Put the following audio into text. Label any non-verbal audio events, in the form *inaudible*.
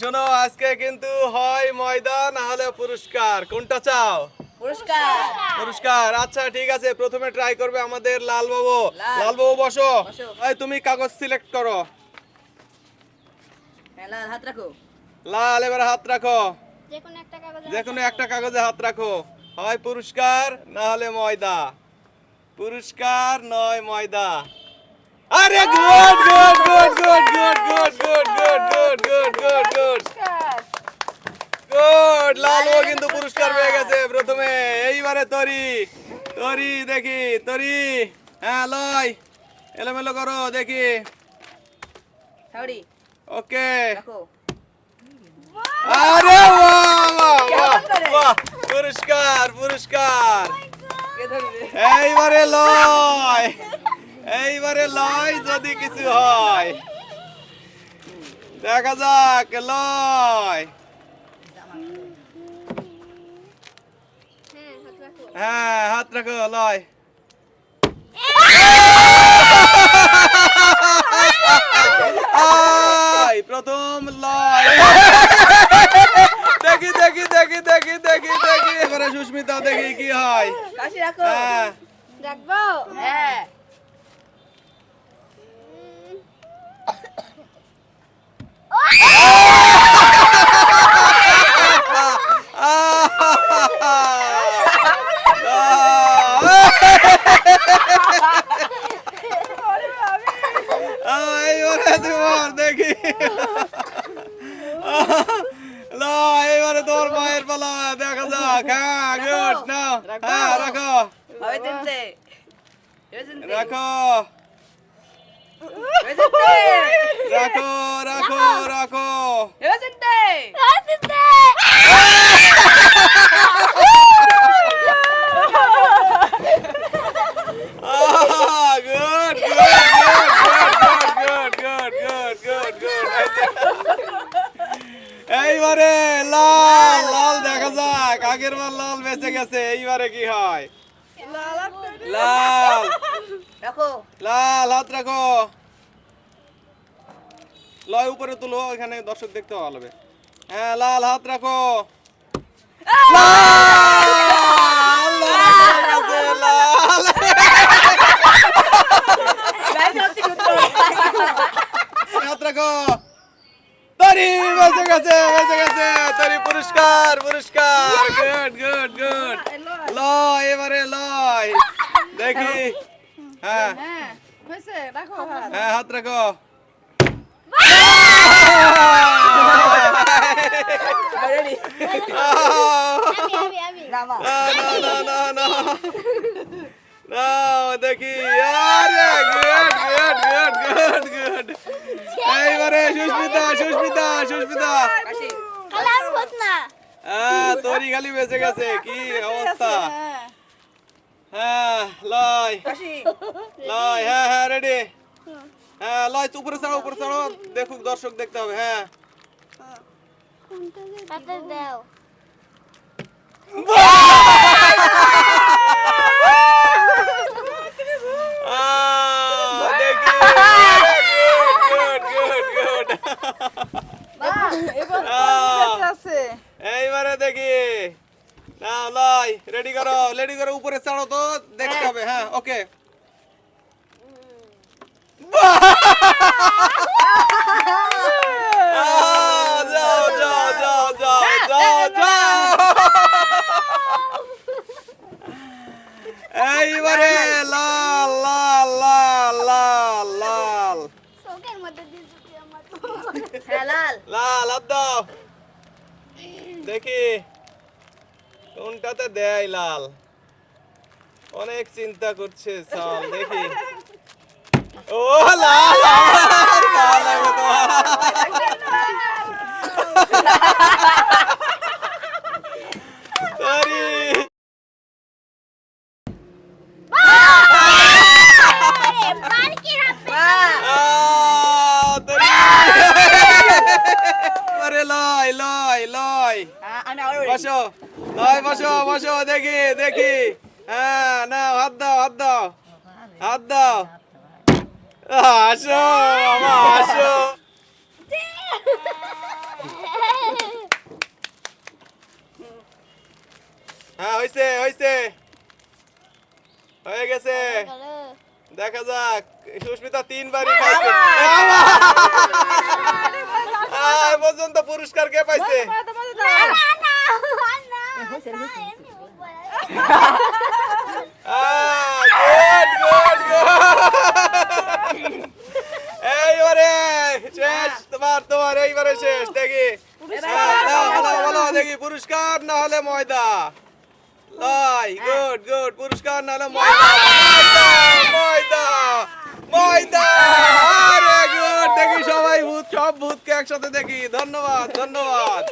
শোনো আজকে কিন্তু হয় ময়দা না হলে পুরস্কার। কোনটা চাও? পুরস্কার। পুরস্কার। আচ্ছা ঠিক আছে প্রথমে ট্রাই করবে আমাদের লাল বাবু লাল। বাবু বসো। এই তুমি কাগজ সিলেক্ট করো। হ্যাঁ, লাল হাত রাখো। লাল এবার হাত রাখো। যে কোনো একটা কাগজে যে কোনো একটা কাগজে হাত রাখো। হয় পুরস্কার না হলে ময়দা। পুরস্কার নয় ময়দা। আরে good good good good good good good good good good good good good লাল ও কিন্তু পুরস্কার পেয়ে গেছে প্রথমে। এইবারে তরি তরি দেখি তরি। হ্যাঁ লয় এলোমেলো করো দেখি। ওকে। আরে বাহ পুরস্কার পুরস্কার। কে ধরবে? এইবারে লয়। এইবারে লয় যদি কিছু হয়। দেখা যাক লয়। হ্যাঁ হাত হ্যাঁ রাখো রাখো লয় প্রথম লয়। দেখি দেখি দেখি দেখি দেখি দেখি। এবারে সুস্মিতা দেখি কি হয়। কাশি রাখো। হ্যাঁ। রাখব হ্যাঁ। তোমার দেখি। ল এইবারে তোমার মায়ের পালা দেখা যাক। হ্যাঁ গুড না হ্যাঁ রাখো। চিনতে। রাখো। রাখো রাখো রাখো হবে চিনতে good good good good good good এইবারে লাল লাল দেখা যাক লাল বেঁচে গেছে এইবারে কি হয়? লাল রাখো। লাল হাত রাখো। লয় উপরে তুলো এখানে দর্শক দেখতে ভালো হবে হ্যাঁ লাল হাত রাখো। হাত রাখো। বেঁচে গেছে বেঁচে গেছে তরি পুরস্কার পুরস্কার গুড গুড গুড লয় এবারে লয় দেখি হ্যাঁ হয়েছে রাখো হাত হ্যাঁ হাত রাখো রেডি আমি আমি আমি রামা না না না না না না দেখি আরে good good good good good এইবারে সুস্মিতা সুস্মিতা সুস্মিতা হ্যাঁ তরি খালি বেঁচে গেছে কি অবস্থা? হ্যাঁ লয়। লয় হ্যাঁ হ্যাঁ রেডি হ্যাঁ লয় উপরে ছাড়ো উপরে ছাড়ো। দেখুক দর্শক দেখতে হবে হ্যাঁ। দাও আহ, দেখি গুড গুড গুড এইবারে দেখি। না লয় রেডি করো রেডি করো উপরে ছাড়ো তো দেখতে হবে হ্যাঁ ওকে যাও যাও যাও যাও যাও যাও। এইবারে লাল লাল লাল লাল লাল। চোখের মধ্যে দিয়েছি আমার। হ্যাঁ লাল। লাল হাত দাও। দেখি কোনটাতে দেয় লাল অনেক চিন্তা করছে সাল দেখি ও লাল লাল, লাল হবে তোমার। সরি বাহ আহ, তরি। আরে লয় লয় লয় হ্যাঁ, আমি আরও ready। বসো। লয় বসো বসো দেখি দেখি। হ্যাঁ না হাত দাও হাত দাও। হাত দাও। আসো মামা আসো। হ্যাঁ হইছে হইছে। হয়ে গেছে। দেখা যাক সুস্মিতা তিনবারই খাইছে। পর্যন্ত পুরস্কার কে পাইছে? এইবারে *laughs* শেষ তোমার তোমার এইবারে শেষ দেখি। হ্যাঁ, দেখি পুরস্কার না হলে ময়দা। লাই গুড গুড পুরস্কার না হলে ময়দা। ময়দা ময়দা ময়দা। আরে গুড দেখি সবাই ভূত সব ভূতকে একসাথে দেখি। ধন্যবাদ ধন্যবাদ।